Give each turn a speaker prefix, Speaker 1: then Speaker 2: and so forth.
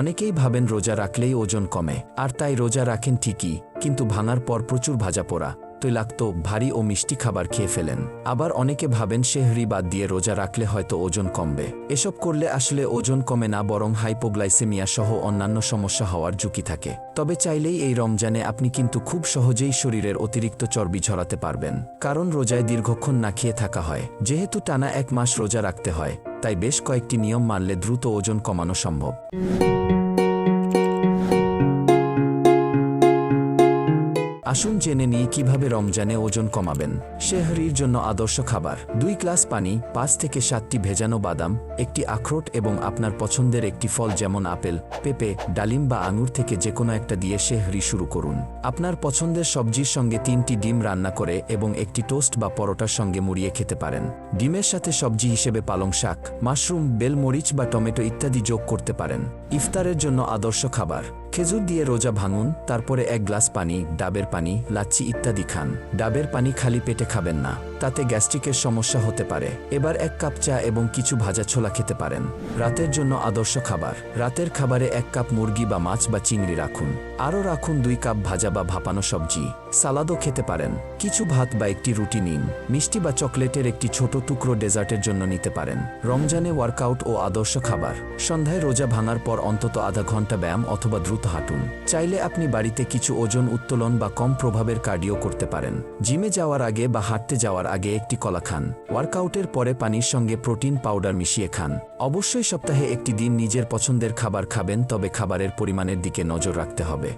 Speaker 1: অনেকেই ভাবেন রোজা রাখলেই ওজন কমে, আর তাই রোজা রাখেন ঠিকই, কিন্তু ভাঙার পর প্রচুর ভাজা পোড়া, তৈলাক্ত, ভারী ও মিষ্টি খাবার খেয়ে ফেলেন। আবার অনেকে ভাবেন শেহরি বাদ দিয়ে রোজা রাখলে হয়তো ওজন কমবে। এসব করলে আসলে ওজন কমে না, বরং হাইপোগ্লাইসেমিয়া সহ অন্যান্য সমস্যা হওয়ার ঝুঁকি থাকে। তবে চাইলেই এই রমজানে আপনি কিন্তু খুব সহজেই শরীরের অতিরিক্ত চর্বি ঝরাতে পারবেন, কারণ রোজায় দীর্ঘক্ষণ না খেয়ে থাকা হয়। যেহেতু টানা এক মাস রোজা রাখতে হয়, তাই বেশ কয়েকটি নিয়ম মানলে দ্রুত ওজন কমানো সম্ভব। আসুন জেনে নিই কীভাবে রমজানে ওজন কমাবেন। শেহরির জন্য আদর্শ খাবার। দুই গ্লাস পানি, পাঁচ থেকে সাতটি ভেজানো বাদাম, একটি আখরোট এবং আপনার পছন্দের একটি ফল যেমন আপেল, পেঁপে, ডালিম বা আঙুর থেকে যে কোনো একটা দিয়ে শেহরি শুরু করুন। আপনার পছন্দের সবজির সঙ্গে তিনটি ডিম রান্না করে এবং একটি টোস্ট বা পরোটার সঙ্গে মুড়িয়ে খেতে পারেন। ডিমের সাথে সবজি হিসেবে পালং শাক, মাশরুম, বেলমরিচ বা টমেটো ইত্যাদি যোগ করতে পারেন। ইফতারের জন্য আদর্শ খাবার। খেজুর দিয়ে রোজা ভাঙুন, তারপরে এক গ্লাস পানি, ডাবের পানি, লাচ্ছি ইত্যাদি খান। ডাবের পানি খালি পেটে খাবেন না। তাতে গ্যাস্ট্রিকের সমস্যা হতে পারে। এবার এক কাপ চা এবং কিছু ভাজা ছোলা খেতে পারেন। রাতের জন্য আদর্শ খাবার। রাতের খাবারে এক কাপ মুরগি বা মাছ বা চিংড়ি রাখুন। আরও রাখুন দুই কাপ ভাজা বা ভাপানো সবজি। সালাদও খেতে পারেন। কিছু ভাত বা একটি রুটি নিন। মিষ্টি বা চকলেটের একটি ছোট টুকরো ডেজার্টের জন্য নিতে পারেন। রমজানে ওয়ার্কআউট ও আদর্শ খাবার। সন্ধ্যায় রোজা ভাঙার পর অন্তত আধা ঘণ্টা ব্যায়াম অথবা দ্রুত হাঁটুন। চাইলে আপনি বাড়িতে কিছু ওজন উত্তোলন বা কম প্রভাবের কার্ডিও করতে পারেন। জিমে যাওয়ার আগে বা হাঁটতে যাওয়ার আগে একটি কলা খান। ওয়ার্কআউটের পরে পানির সঙ্গে প্রোটিন পাউডার মিশিয়ে খান। অবশ্যই সপ্তাহে একটি দিন নিজের পছন্দের খাবার খাবেন, তবে খাবারের পরিমাণের দিকে নজর রাখতে হবে।